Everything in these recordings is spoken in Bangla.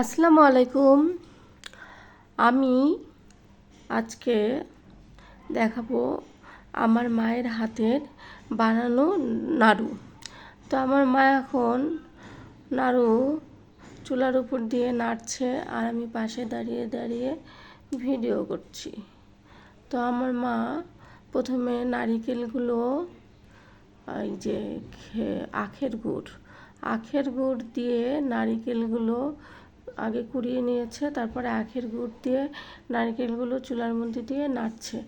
আসসালামু আলাইকুম। আমি আজকে দেখাবো আমার মায়ের হাতের বানানো নাড়ু। তো আমার মা এখন নাড়ু চুলার উপর দিয়ে নাড়ছে আর আমি পাশে দাঁড়িয়ে দাঁড়িয়ে ভিডিও করছি। তো আমার মা প্রথমে নারিকেলগুলো, এই যে আখের গুড় আখের গুড় দিয়ে নারিকেলগুলো আগে কুড়িয়ে নিয়েছে, তারপরে আখের গুড় দিয়ে নারিকেলগুলো চুলার মধ্যে দিয়ে নাড়ছে।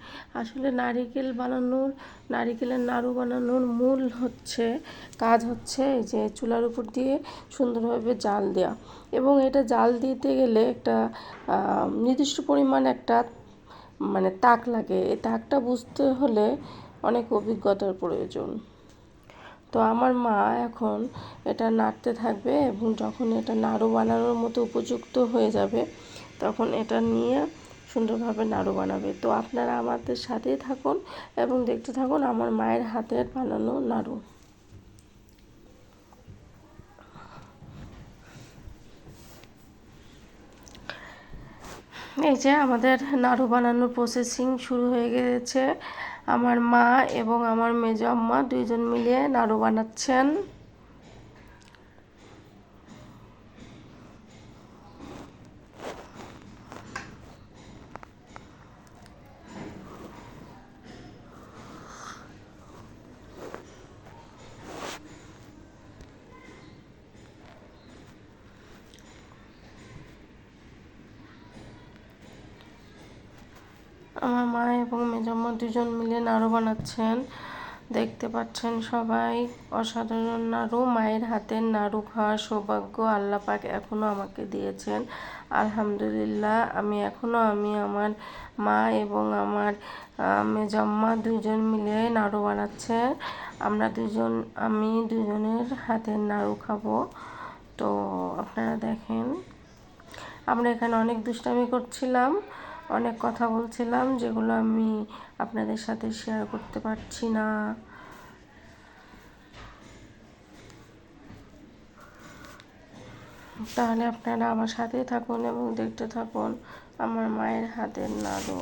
আসলে নারিকেল বানানোর, নারিকেলের নাড়ু বানানোর মূল হচ্ছে, কাজ হচ্ছে যে চুলার উপর দিয়ে সুন্দরভাবে জাল দেওয়া এবং এটা জাল দিতে গেলে একটা নির্দিষ্ট পরিমাণ একটা মানে তাক লাগে। এই তাকটা বুঝতে হলে অনেক অভিজ্ঞতার প্রয়োজন। তো আমার মা এখন এটা নাড়তে থাকবে এবং যখন এটা নাড়ু বানানোর মতো উপযুক্ত হয়ে যাবে, তখন এটা নিয়ে সুন্দরভাবে নাড়ু বানাবে। তো আপনারা আমাদের সাথেই থাকুন এবং দেখতে থাকুন আমার মায়ের হাতের বানানো নাড়ু। এই যে আমাদের নাড়ু বানানোর প্রসেসিং শুরু হয়ে গেছে। আমার মা এবং আমার মেজ আম্মা দুইজন মিলিয়ে নাড়ু বানাচ্ছেন। আমার মা এবং মেজাম্মা দুজন মিলে নাড়ু বানাচ্ছেন। দেখতে পাচ্ছেন সবাই, অসাধারণ নাড়ু, মায়ের হাতের নাড়ু খাওয়ার সৌভাগ্য আল্লাহ পাক এখনও আমাকে দিয়েছেন। আলহামদুলিল্লাহ, আমি এখনও আমি আমার মা এবং আমার মেজাম্মা দুজন মিলে নাড়ু বানাচ্ছে আমরা দুজন, আমি দুজনের হাতের নাড়ু খাব। তো আপনারা দেখেন, আমরা এখানে অনেক দুষ্টামি করছিলাম। অনেক কথা বলছিলাম, যেগুলো আমি আপনাদের সাথে শেয়ার করতে পারছি না। তাহলে আপনারা আমার সাথেই থাকুন এবং দেখতে থাকুন আমার মায়ের হাতের নাড়ু।